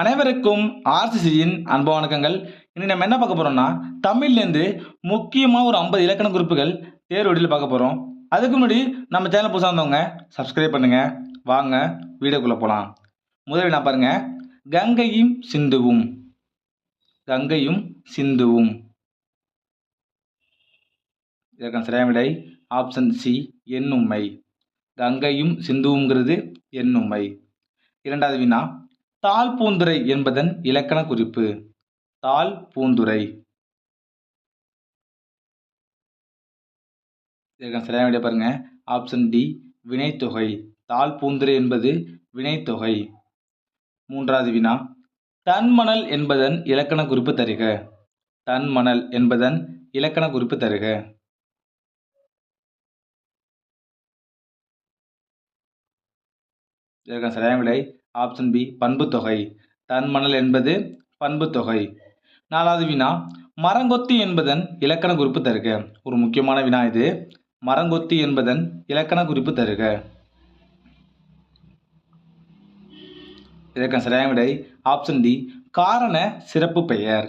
அனைவருக்கும் ஆர்சிசியின் அன்பு வணக்கங்கள். இன்னைக்கு நம்ம என்ன பார்க்க போகிறோம்னா தமிழ்லேருந்து முக்கியமாக ஒரு ஐம்பது இலக்கண குறிப்புகள் தேர்வடியில் பார்க்க போகிறோம் அதுக்கு முன்னாடி நம்ம சேனல் புதுசாக வந்தவங்க சப்ஸ்கிரைப் பண்ணுங்கள் வாங்க வீடியோக்குள்ளே போகலாம் முதலில் நான் பாருங்கள் கங்கையும் சிந்துவும். கங்கையும் சிந்துவும். இதற்கான சரியான விடை ஆப்ஷன் சி எண்ணுமை கங்கையும் சிந்துவுங்கிறது எண்ணுமை இரண்டாவது வினா தாழ் பூந்துரை என்பதன் இலக்கண குறிப்பு. தாழ் பூந்துரை. இதற்கான சரியான விட பாருங்க. ஆப்ஷன் டி வினைத்தொகை. தாழ் பூந்துரை என்பது வினைத்தொகை. மூன்றாவது வினா. தன்மணல் என்பதன் இலக்கண குறிப்பு தருக. தன்மணல் என்பதன் இலக்கண குறிப்பு தருக. இதற்கான சரியான விடை ஆப்ஷன் பி பண்புத்தொகை தன்மணல் என்பது பண்புத்தொகை நாலாவது வினா மரங்கொத்தி என்பதன் இலக்கண குறிப்பு தருக. ஒரு முக்கியமான வினா இது. மரங்கொத்தி என்பதன் இலக்கண குறிப்பு தருக. இதற்கான சரியான விடை. ஆப்ஷன் டி காரண சிறப்பு பெயர்.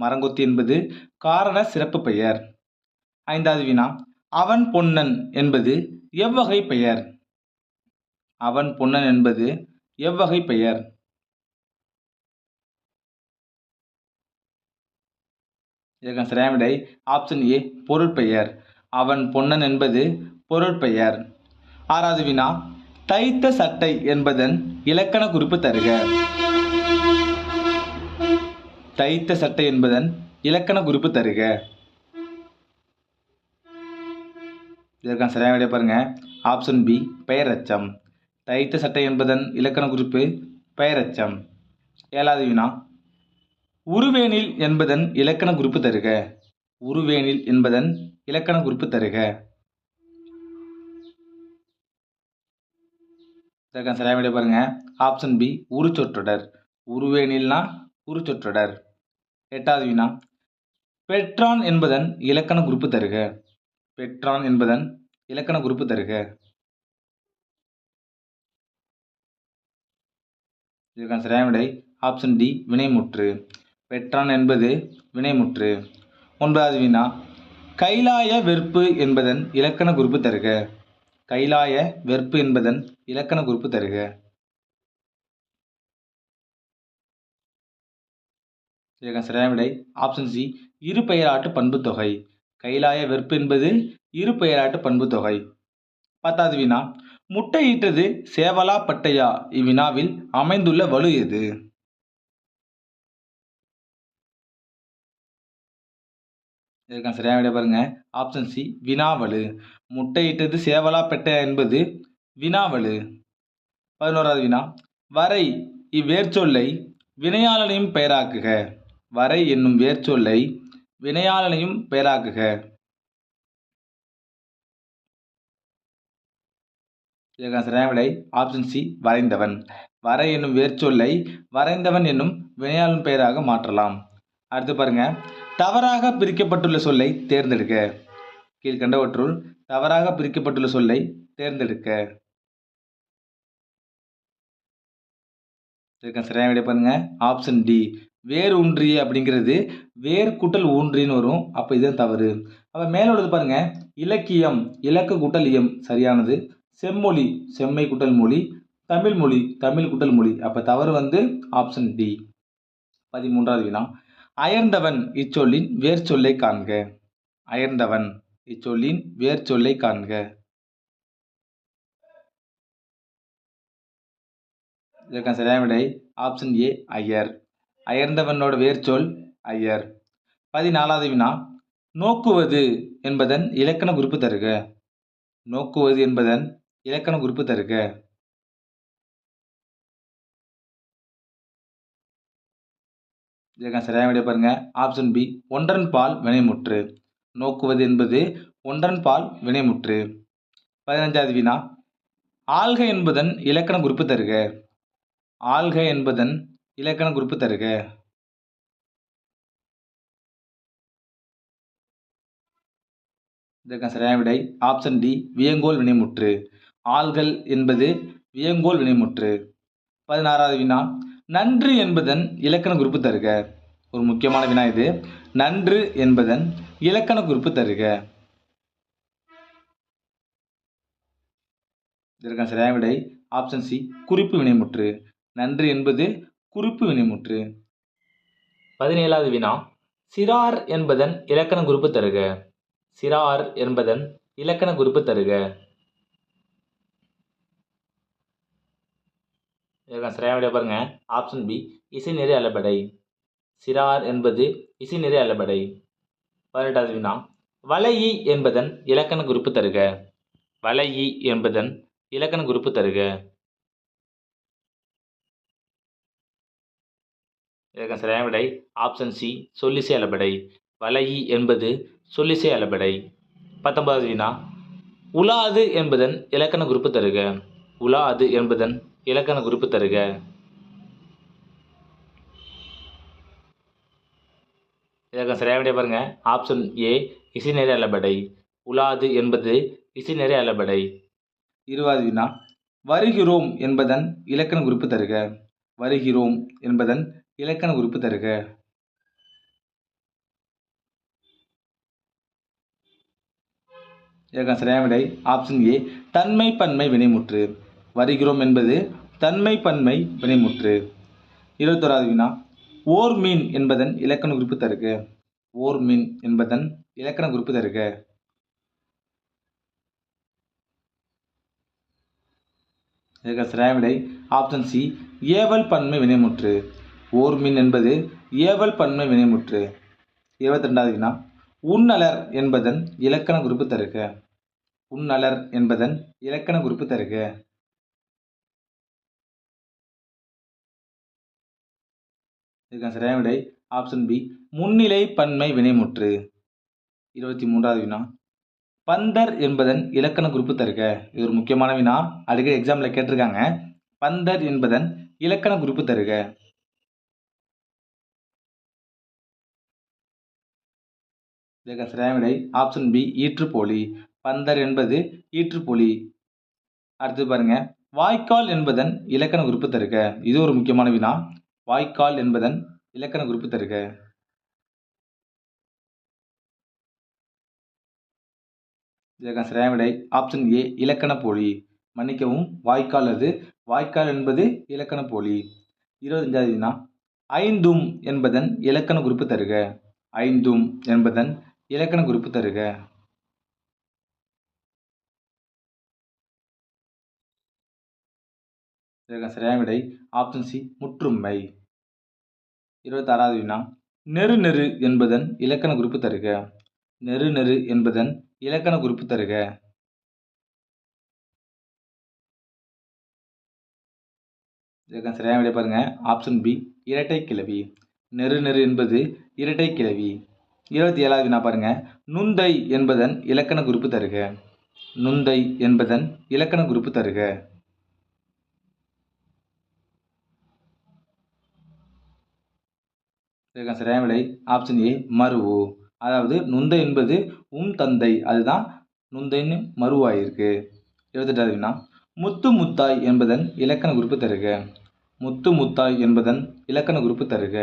மரங்கொத்தி என்பது காரண சிறப்பு பெயர். ஐந்தாவது வினா அவன் பொன்னன் என்பது எவ்வகை பெயர்? அவன் பொன்னன் என்பது எவ்வகை பெயர்? இதற்கான சரியான ஆப்ஷன் ஏ பொருட்பெயர் அவன் பொன்னன் என்பது பொருட்பெயர் ஆறாவது வினா தைத்த சட்டை என்பதன் இலக்கண குறிப்பு தருக. தைத்த சட்டை என்பதன் இலக்கண குறிப்பு தருக. இதற்கான சரியான விடை பாருங்க. Option B பெயரச்சம். தைத்த சட்டை என்பதன் இலக்கண குறிப்பு பெயரச்சம். ஏழாவது வினா. உருவேனில் என்பதன் இலக்கண குறிப்பு தருக. உருவேனில் என்பதன் இலக்கண குறிப்பு தருக. இதற்கான சரியான விடை பாருங்க. ஆப்ஷன் பி உருச்சொற்றொடர் உருவேனில்னா உருச்சொற்றொடர் எட்டாவது வினா. பெட்ரான் என்பதன் இலக்கண குறிப்பு தருக. பெட்ரான் என்பதன் இலக்கண குறிப்பு தருக. இதற்கான சரியான விடை ஆப்ஷன் டி வினைமுற்று. பெற்றான் என்பது வினைமுற்று. ஒன்பதாவது வினா கைலாய வெறுப்பு என்பதன் இலக்கண குறிப்பு தருக. கைலாய வெறுப்பு என்பதன் இலக்கண குறிப்பு தருக. இதற்கான சரியான விடை ஆப்ஷன் சி இரு பெயராட்டு பண்புத்தொகை கைலாய வெறுப்பு என்பது இரு பெயராட்டு பண்புத்தொகை பத்தாவது வினா முட்டையிட்டது சேவலா பட்டையா? இவ்வினாவில் அமைந்துள்ள வலு எது? இதற்கான சரியான விடை பாருங்க. Option C வினாவலு. முட்டையிட்டது சேவலா பெட்டையா என்பது வினாவலு. பதினோராவது வினா. வரை இவ்வேர்ச்சொல்லை வினையாளனையும் பெயராக்குக. வரை என்னும் வேர்ச்சொல்லை வினையாளனையும் பெயராக்குக. இதற்கான சரியான விடை ஆப்ஷன் சி வரைந்தவன். வரை என்னும் வேர்ச்சொல்லை வரைந்தவன் என்னும் வினையாளன் பெயராக மாற்றலாம். அடுத்து பாருங்க. தவறாக பிரிக்கப்பட்டுள்ள சொல்லை தேர்ந்தெடுக்க. கீழ்கண்டவற்றுள் தவறாக பிரிக்கப்பட்டுள்ள சொல்லை தேர்ந்தெடுக்க. இதற்கான சரியான விடை பாருங்க. ஆப்ஷன் டி வேர் ஊன்றிய அப்படிங்கிறது வேர் கூட்டல் ஊன்றின்னு வரும். அப்போ இதுதான் தவறு. அப்போ மேலே உள்ளது பாருங்க. இலக்கியம் இலக்க கூட்டல் இயம். சரியானது. செம்மொழி செம்மை குட்டல் மொழி தமிழ் மொழி தமிழ் குட்டல் மொழி. அப்போ தவறு வந்து ஆப்ஷன் டி பதிமூன்றாவது வினா. அயர்ந்தவன் இச்சொல்லின் வேர் சொல்லை காண்க. அயர்ந்தவன் இச்சொல்லின் வேர் சொல்லை காண்க. இதற்கான சரியான விடை ஆப்ஷன் ஏ ஐயர் அயர்ந்தவனோட வேர்ச்சொல் ஐயர் பதினாலாவது வினா. நோக்குவது என்பதன் இலக்கண குறிப்பு தருக. நோக்குவது என்பதன் இலக்கண குறிப்பு தருக. இதற்கான சரியான விடை பாருங்க. ஆப்ஷன் பி ஒன்றன் பால் வினைமுற்று நோக்குவது என்பது ஒன்றன் பால் வினைமுற்று பதினஞ்சாவது வினா ஆள்க என்பதன் இலக்கண குறிப்பு தருக. ஆள்க என்பதன் இலக்கண குறிப்பு தருக. இதற்கான சரியான விடை. ஆப்ஷன் டி வியங்கோல் வினைமுற்று ஆள்கள் என்பது வியங்கோல் வினைமுற்று. பதினாறாவது வினா. நன்று என்பதன் இலக்கண குறிப்பு தருக. ஒரு முக்கியமான வினா இது. நன்று என்பதன் இலக்கண குறிப்பு தருக. இதற்கான சரியான விடை. ஆப்ஷன் சி குறிப்பு வினைமுற்று. நன்று என்பது குறிப்பு வினைமுற்று. பதினேழாவது வினா. சிறார் என்பதன் இலக்கண குறிப்பு தருக. சிறார் என்பதன் இலக்கண குறிப்பு தருக. இதற்கான சரியான விடை பாருங்க. ஆப்ஷன் பி இசை நிறை அளபடை சிறார் என்பது இசை நிறை அளபடை பதினெட்டாவது வினா வலையி என்பதன் இலக்கண குறிப்பு தருக. வலையி என்பதன் இலக்கண குறிப்பு தருக. இதற்கான சரியான விடை ஆப்ஷன் சி சொல்லிசை அளபடை வலையி என்பது சொல்லிசை அளபடை பத்தொன்பதாவது வினா. உலாது என்பதன் இலக்கண குறிப்பு தருக. உலாது என்பதன் இலக்கண குறிப்பு தருக. இதற்கான சரியாக விடை பாருங்க. ஆப்ஷன் ஏ இசை அலபடை. அளபடை உலாது என்பது இசை அலபடை. அளபடை இருபது வினா. வருகிறோம் என்பதன் இலக்கண குறிப்பு தருக. வருகிறோம் என்பதன் இலக்கண குறிப்பு தருக. இதற்கான சரியான விடை ஆப்ஷன் ஏ தன்மை பன்மை வினைமுற்று. வருகிறோம் என்பது தன்மை பன்மை வினைமுற்று. இருபத்தோராவது வினா. ஓர் மீன் என்பதன் இலக்கண குறிப்பு தருக ஓர் மீன் என்பதன் இலக்கண குறிப்பு தருக இதற்கு சரியான ஆப்ஷன் சி ஏவல் பன்மை வினைமுற்று. ஓர் மீன் என்பது ஏவல் பன்மை வினைமுற்று. இருபத்தி ரெண்டாவது வினா. உன்னலர் என்பதன் இலக்கண குறிப்பு தருக உன்னலர் என்பதன் இலக்கண குறிப்பு தருக இதற்கான சரியான விடை? ஆப்ஷன் பி முன்னிலை பன்மை வினைமுற்று. இருபத்தி மூன்றாவது வினா. பந்தர் என்பதன் இலக்கண குறிப்பு தருக. இது ஒரு முக்கியமான வினா. அடிக்கடி எக்ஸாமில் கேட்டிருக்காங்க. பந்தர் என்பதன் இலக்கண குறிப்பு தருக. இதற்கு சரியான விடை? ஆப்ஷன் பி ஈற்றுப்போலி. பந்தர் என்பது ஈற்றுப்போலி. அடுத்து பாருங்க. வாய்க்கால் என்பதன் இலக்கண குறிப்பு தருக. இது ஒரு முக்கியமான வினா. வாய்க்கால் என்பதன் இலக்கண குறிப்பு தருக. இதற்கான சரியான விடை. ஆப்ஷன் ஏ இலக்கண போலி. மன்னிக்கவும் வாய்க்கால் அது வாய்க்கால் என்பது இலக்கண போலி. இருபத்தஞ்சாவது வினா ஐந்தும் என்பதன் இலக்கண குறிப்பு தருக. ஐந்தும் என்பதன் இலக்கண குறிப்பு தருக. இதற்கான சரியான விடை ஆப்ஷன் சி முற்றுமை. இருபத்தாறாவது வினா நெரு நெரு என்பதன் இலக்கண குறிப்பு தருக. நெரு நெரு என்பதன் இலக்கண குறிப்பு தருக. இதற்கான சரியான விடை பாருங்க. ஆப்ஷன் பி இரட்டை கிளவி நெரு நெரு என்பது இரட்டை கிளவி இருபத்தி ஏழாவது வினா பாருங்க. நுந்தை என்பதன் இலக்கண குறிப்பு தருக. நுந்தை என்பதன் இலக்கண குறிப்பு தருக. இதற்கான சரியான விடை ஆப்ஷன் ஏ மருவு. அதாவது நுந்தை என்பது உம் தந்தை. அதுதான் நுந்தைன்னு மருவாயிருக்கு. இருபத்தெட்டாவது வினா முத்து முத்தாய் என்பதன் இலக்கண குறிப்பு தருக. முத்து முத்தாய் என்பதன் இலக்கண குறிப்பு தருக.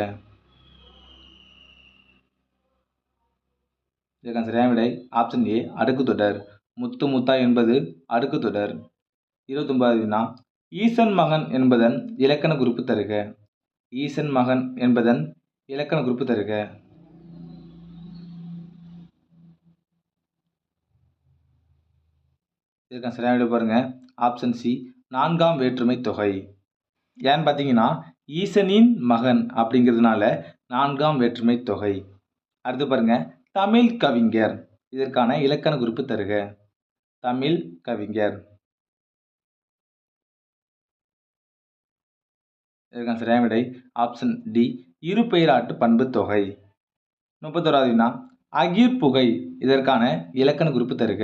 இதற்கான சரியான விடை ஆப்ஷன் ஏ அடுக்கு தொடர். முத்து முத்தாய் என்பது அடுக்கு தொடர். இருபத்தொன்பதாவது வினா ஈசன் மகன் என்பதன் இலக்கண குறிப்பு தருக. ஈசன் மகன் என்பதன் இலக்கண குறிப்பு தருக இதற்கான சரியான விட பாருங்க. ஆப்ஷன் சி நான்காம் வேற்றுமை தொகை. ஏன்னு பார்த்தீங்கன்னா ஈசனின் மகன் அப்படிங்கிறதுனால நான்காம் வேற்றுமை தொகை. அடுத்து பாருங்க தமிழ் கவிஞர். இதற்கான இலக்கண குறிப்பு தருக தமிழ் கவிஞர். இதற்கான சரியான விடை. ஆப்ஷன் டி இருபெயராட்டு பண்பு தொகை. முப்பத்தோராவது வினா. அகிர்புகை இதற்கான இலக்கண குறிப்பு தருக.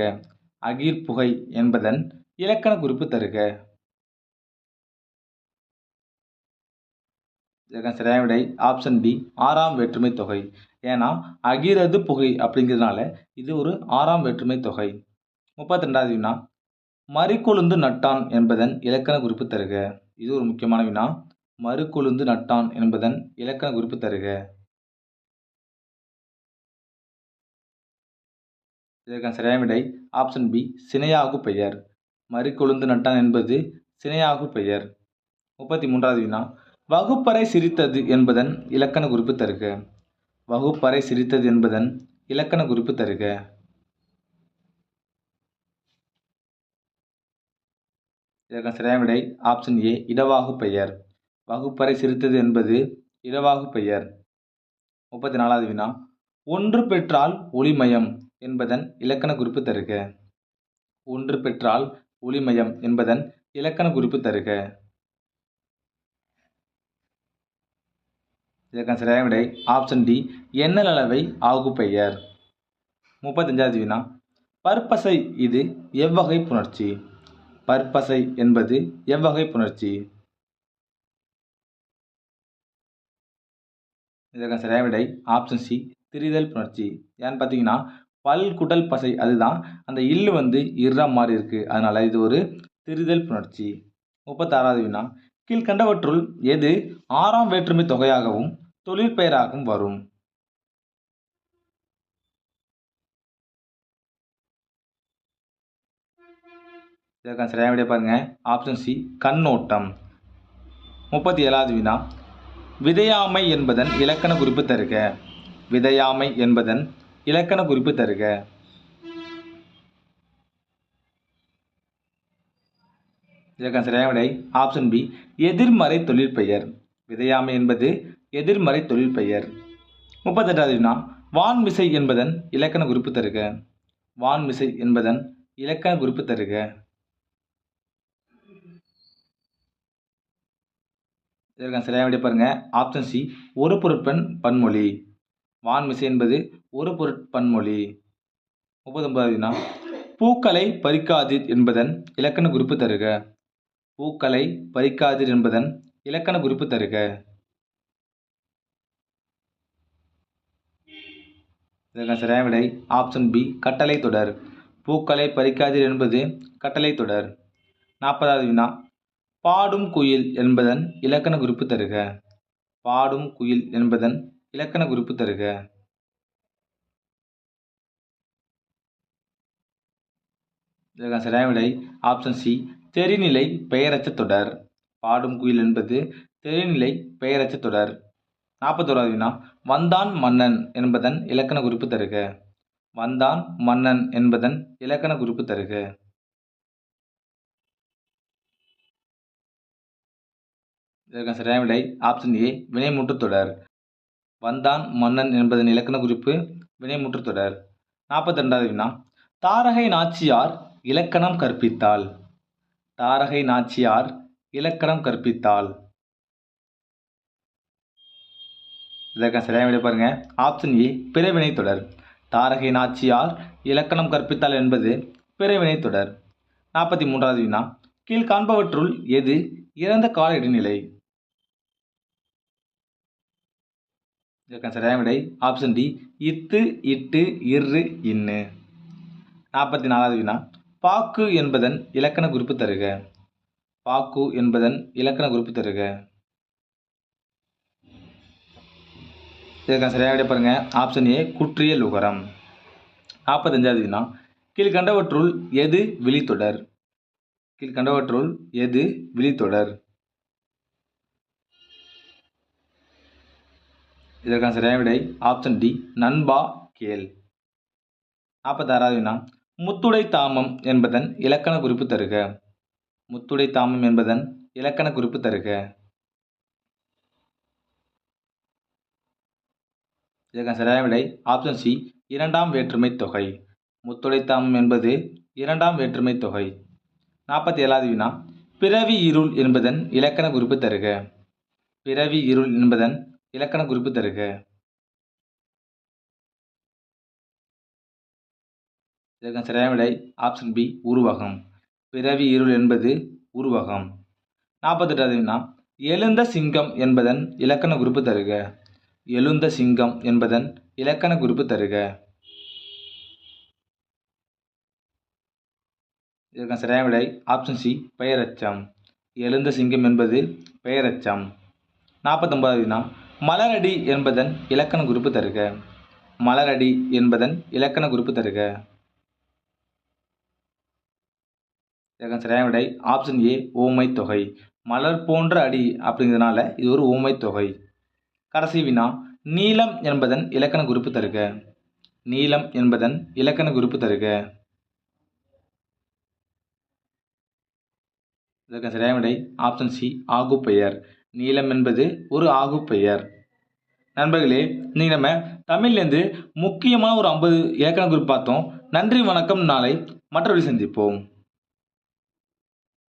அகிர்புகை என்பதன் இலக்கண குறிப்பு தருக. இதற்கான சரியான விடை ஆப்ஷன் பி ஆறாம் வேற்றுமை தொகை. ஏன்னா அகிரது புகை அப்படிங்கிறதுனால இது ஒரு ஆறாம் வேற்றுமை தொகை. முப்பத்தி ரெண்டாவது வினா. மறிக்கொழுந்து நட்டான் என்பதன் இலக்கண குறிப்பு தருக. இது ஒரு முக்கியமான வினா. மறுகொழுந்து நட்டான் என்பதன் இலக்கண குறிப்பு தருக. இதற்கான சரியான விடை ஆப்ஷன் பி சினையாகு பெயர். மறுக்கொழுந்து நட்டான் என்பது சினையாகு பெயர். முப்பத்தி மூன்றாவது வினா வகுப்பறை சிரித்தது என்பதன் இலக்கண குறிப்பு தருக. வகுப்பறை சிரித்தது என்பதன் இலக்கண குறிப்பு தருக. இதற்கான சரியான விடை ஆப்ஷன் ஏ இடவாகு பெயர். வகுப்பறை சிரித்தது என்பது இரவாகு பெயர். முப்பத்தி நாலாவது வினா. ஒன்று பெற்றால் ஒளிமயம் என்பதன் இலக்கண குறிப்பு தருக. ஒன்று பெற்றால் ஒளிமயம் என்பதன் இலக்கண குறிப்பு தருக. இதற்கான சரியான விடை ஆப்ஷன் டி எண்ணல் அளவை ஆகு பெயர். முப்பத்தஞ்சாவது வினா. பற்பசை இது எவ்வகை புணர்ச்சி. பற்பசை என்பது எவ்வகை புணர்ச்சி. இதற்கான சரியான விடை ஆப்ஷன் சி திரிதல் புணர்ச்சி. ஏன்னு பார்த்தீங்கன்னா பல் குடல் பசை அதுதான் அந்த இல்லு வந்து இர்ற மாதிரி இருக்குது அதனால் இது ஒரு திரிதல் புணர்ச்சி. முப்பத்தாறாவது வினா கீழ்கண்டவற்றுள் எது ஆறாம் வேற்றுமை தொகையாகவும் தொழிற்பெயராகவும் வரும்? இதற்கான சரியான விடைய பாருங்கள் ஆப்ஷன் சி கண்ணோட்டம். முப்பத்தி ஏழாவது வினா விதையாமை என்பதன் இலக்கண குறிப்பு தருக. விதையாமை என்பதன் இலக்கண குறிப்பு தருக. இதற்கான சரியான விடை. ஆப்ஷன் பி எதிர்மறை தொழிற்பெயர் விதையாமை என்பது எதிர்மறை தொழிற்பெயர் முப்பத்தெட்டாவது வினா வான்மிசை என்பதன் இலக்கண குறிப்பு தருக. வான்மிசை என்பதன் இலக்கண குறிப்பு தருக. இதற்கான சரியான விடை பாருங்கள் ஆப்ஷன் சி ஒரு பொருட்பெண் பன்மொழி. வான்மிசை என்பது ஒரு பொருட்பன்மொழி முப்பத்தொன்பதாவது வினா பூக்களை பறிக்காதீர் என்பதன் இலக்கண குறிப்பு தருக. பூக்களை பறிக்காதீர் என்பதன் இலக்கண குறிப்பு தருக. இதற்கான சரியான விடை ஆப்ஷன் பி கட்டளை தொடர். பூக்களை பறிக்காதீர் என்பது கட்டளை தொடர். நாற்பதாவது வினா பாடும் குயில் என்பதன் இலக்கண குறிப்பு தருக. பாடும் குயில் என்பதன் இலக்கண குறிப்பு தருக. இதற்கான சரியான விடை ஆப்ஷன் சி தெரிநிலை பெயரச்ச தொடர். பாடும் குயில் என்பது தெரிநிலை பெயரச்ச தொடர். நாற்பத்தோராது வினா வந்தான் மன்னன் என்பதன் இலக்கண குறிப்பு தருக. வந்தான் மன்னன் என்பதன் இலக்கண குறிப்பு தருக. இதற்கான சரியான விடை ஆப்ஷன் ஏ வினைமுற்று தொடர். வந்தான் மன்னன் என்பதன் இலக்கண குறிப்பு வினைமுற்றுத்தொடர் நாற்பத்தி ரெண்டாவது வினா. தாரகை நாச்சியார் இலக்கணம் கற்பித்தாள். தாரகை நாச்சியார் இலக்கணம் கற்பித்தாள். இதற்கான சரியான விடை பாருங்க. ஆப்ஷன் ஏ பிறவினை தொடர். தாரகை நாச்சியார் இலக்கணம் கற்பித்தாள் என்பது பிறவினை தொடர். நாற்பத்தி மூன்றாவது வினா. கீழ் காண்பவற்றுள் எது இறந்த கால இடைநிலை? இதற்கான சரியான விடை ஆப்ஷன் டி இத்து இட்டு இரு இன்னு. நாற்பத்தி நாலாவது வினா. பாக்கு என்பதன் இலக்கண குறிப்பு தருக. பாக்கு என்பதன் இலக்கண குறிப்பு தருக. இதற்கான சரியாக விட பாருங்க. ஆப்ஷன் ஏ குற்றிய லுகரம் நாற்பத்தஞ்சாவது வினா. கீழ்கண்டவற்றுள் எது விழித்தொடர்? கீழ்கண்டவற்றுள் எது விழித்தொடர்? இதற்கான சரியான விடை ஆப்ஷன் டி நண்பா கேள். நாற்பத்தாறாவது வினா முத்துடை தாமம் என்பதன் இலக்கண குறிப்பு தருக. முத்துடை தாமம் என்பதன் இலக்கண குறிப்பு தருக. இதற்கான சரியான விடை ஆப்ஷன் சி இரண்டாம் வேற்றுமை தொகை. முத்துடை தாமம் என்பது இரண்டாம் வேற்றுமை தொகை. நாற்பத்தி ஏழாவது வினா பிறவி இருள் என்பதன் இலக்கண குறிப்பு தருக. பிறவி இருள் என்பதன் இலக்கண குறிப்பு தருக. இதற்கான சரியான விடை ஆப்ஷன் பி உருவகம். பிறவி இருள் என்பது உருவகம். நாற்பத்தெட்டாவது வினா. எழுந்த சிங்கம் என்பதன் இலக்கண குறிப்பு தருக. எழுந்த சிங்கம் என்பதன் இலக்கண குறிப்பு தருக. இதற்கான சரியான விடை ஆப்ஷன் சி பெயரச்சம். எழுந்த சிங்கம் என்பது பெயரச்சம். நாற்பத்தொம்பதாவது வினா. மலரடி என்பதன் இலக்கண குறிப்பு தருக. மலரடி என்பதன் இலக்கண குறிப்பு தருக. சரியான விடை ஆப்ஷன் ஏ ஓமை தொகை. மலர் போன்ற அடி அப்படிங்கிறதுனால இது ஒரு ஓமை தொகை. கடைசி வினா நீலம் என்பதன் இலக்கண குறிப்பு தருக. நீலம் என்பதன் இலக்கண குறிப்பு தருக. இதற்கு சரியான விடை ஆப்ஷன் சி ஆகு பெயர் நீலம் என்பது ஒரு ஆகு பெயர். நண்பர்களே இன்னைக்கு நம்ம தமிழ்லேருந்து முக்கியமான ஒரு ஐம்பது இலக்கண குறிப்பு பார்த்தோம். நன்றி வணக்கம். நாளை மற்றொரு சந்திப்போம்.